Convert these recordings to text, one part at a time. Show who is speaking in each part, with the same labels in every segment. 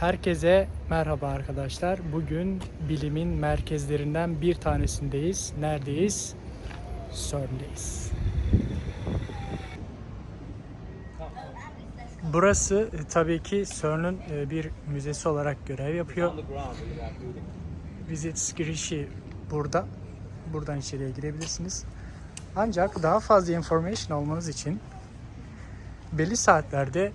Speaker 1: Herkese merhaba arkadaşlar. Bugün bilimin merkezlerinden bir tanesindeyiz. Neredeyiz? CERN'deyiz. Burası e, tabii ki CERN'ün e, bir müzesi olarak görev yapıyor. Visit girişi burada. Buradan içeriye girebilirsiniz. Ancak daha fazla information almanız için belli saatlerde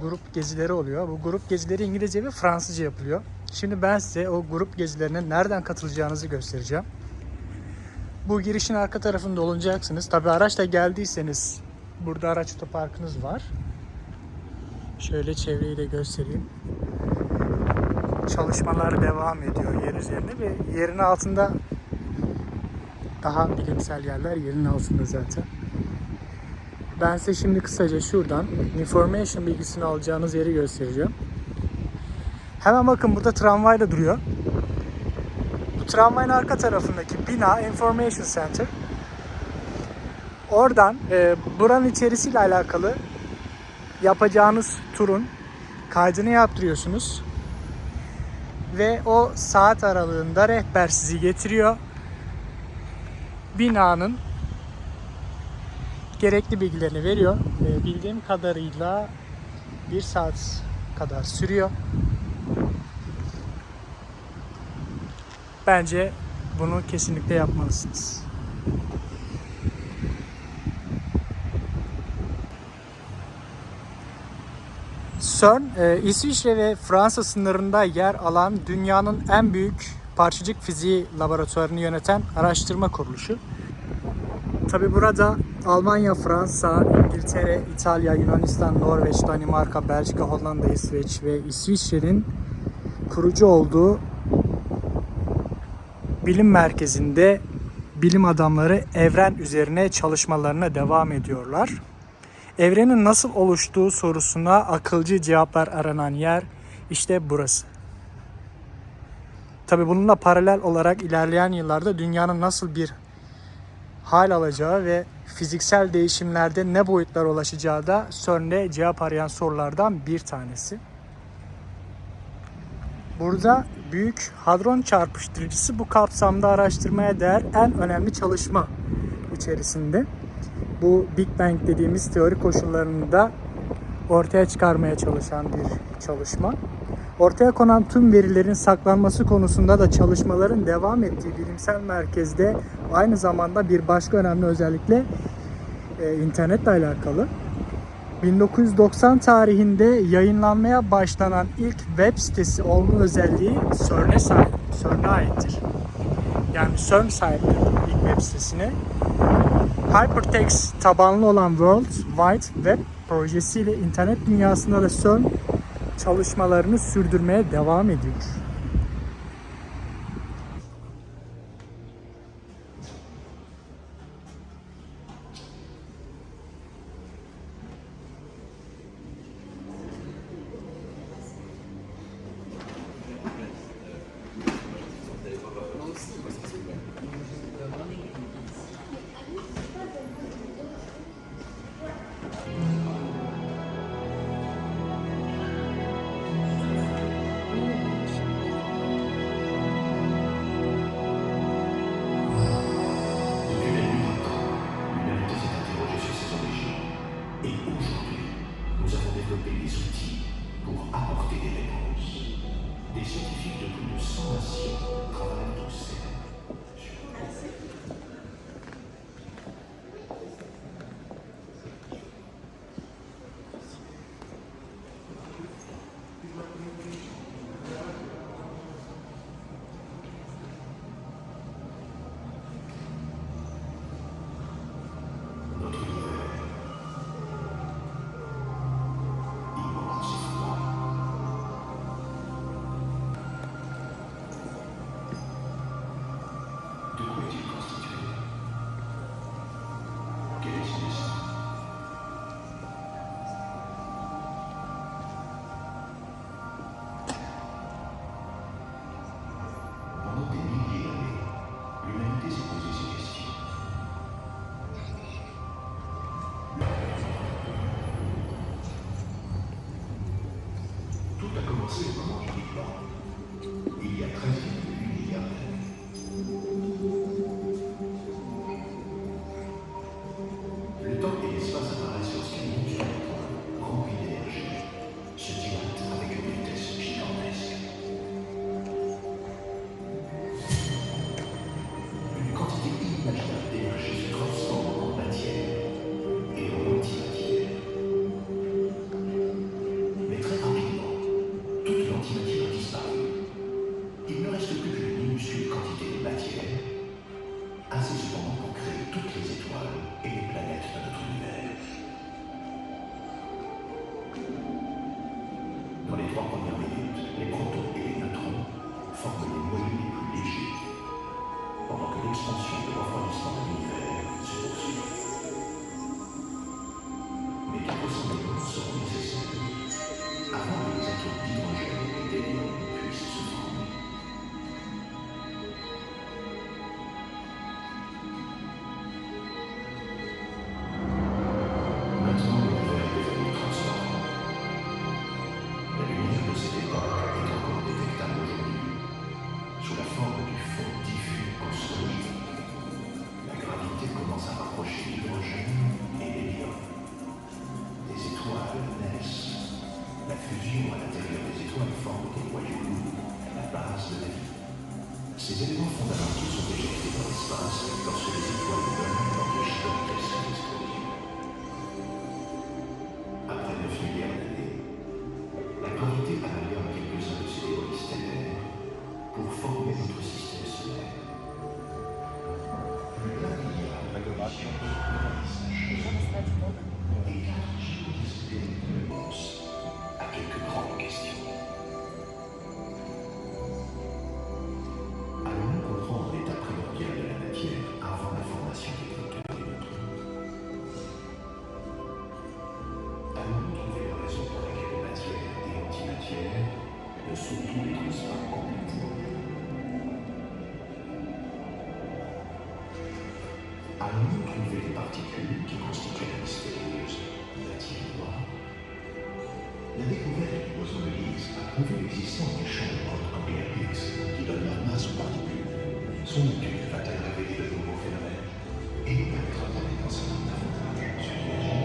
Speaker 1: grup gezileri oluyor. Bu grup gezileri İngilizce ve Fransızca yapılıyor. Şimdi ben size o grup gezilerine nereden katılacağınızı göstereceğim. Bu girişin arka tarafında olacaksınız. Tabi araçla geldiyseniz burada araç otoparkınız var. Şöyle çevreyi de göstereyim. Çalışmalar devam ediyor yer üzerinde ve yerin altında daha bilimsel yerler yerin altında zaten. Ben size şimdi kısaca şuradan information bilgisini alacağınız yeri göstereceğim. Hemen bakın burada tramvay da duruyor. Bu tramvayın arka tarafındaki bina Information Center. Oradan e, buranın içerisiyle alakalı yapacağınız turun kaydını yaptırıyorsunuz. Ve o saat aralığında rehber sizi getiriyor. Binanın gerekli bilgilerini veriyor. E, bildiğim kadarıyla bir saat kadar sürüyor. Bence bunu kesinlikle yapmalısınız. CERN, e, İsviçre ve Fransa sınırında yer alan dünyanın en büyük parçacık fiziği laboratuvarını yöneten araştırma kuruluşu. Tabi burada Almanya, Fransa, İngiltere, İtalya, Yunanistan, Norveç, Danimarka, Belçika, Hollanda, İsveç ve İsviçre'nin kurucu olduğu bilim merkezinde bilim adamları evren üzerine çalışmalarına devam ediyorlar. Evrenin nasıl oluştuğu sorusuna akılcı cevaplar aranan yer işte burası. Tabi bununla paralel olarak ilerleyen yıllarda dünyanın nasıl bir hal alacağı ve fiziksel değişimlerde ne boyutlar ulaşacağı da CERN'de cevap arayan sorulardan bir tanesi. Burada Büyük Hadron Çarpıştırıcısı bu kapsamda araştırmaya değer en önemli çalışma içerisinde. Bu Big Bang dediğimiz teori koşullarını da ortaya çıkarmaya çalışan bir çalışma. Ortaya konan tüm verilerin saklanması konusunda da çalışmaların devam ettiği bilimsel merkezde aynı zamanda bir başka önemli özellikle e, internetle alakalı. 1990 tarihinde yayınlanmaya başlanan ilk web sitesi olma özelliği CERN'e sahip, CERN'e aittir. Yani CERN sahiptir ilk web sitesine. Hypertext tabanlı olan World Wide Web projesiyle internet dünyasında da CERN çalışmalarını sürdürmeye devam ediyor.
Speaker 2: À l'intérieur des étoiles forme des noyaux lourds, la base de la vie. Ces éléments fondamentaux sont éjectés dans l'espace lorsque les étoiles tous les transparents complètement Allons-nous trouver les particules qui constituent la mystérieuse matière noire La découverte du boson de Higgs a prouvé l'existence du champ de quantum Higgs qui donne leur masse aux particules. Son étude va-t-elle révéler de nouveaux phénomènes et nous permettra-t-elle d'en savoir davantage sur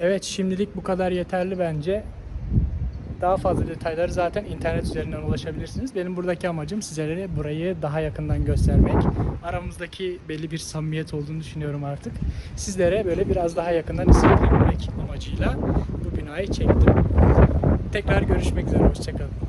Speaker 1: Evet şimdilik bu kadar yeterli bence. Daha fazla detayları zaten internet üzerinden ulaşabilirsiniz. Benim buradaki amacım sizlere burayı daha yakından göstermek. Aramızdaki belli bir samimiyet olduğunu düşünüyorum artık. Sizlere böyle biraz daha yakından hissettirebilmek amacıyla bu binayı çektim. Tekrar görüşmek üzere. Hoşçakalın.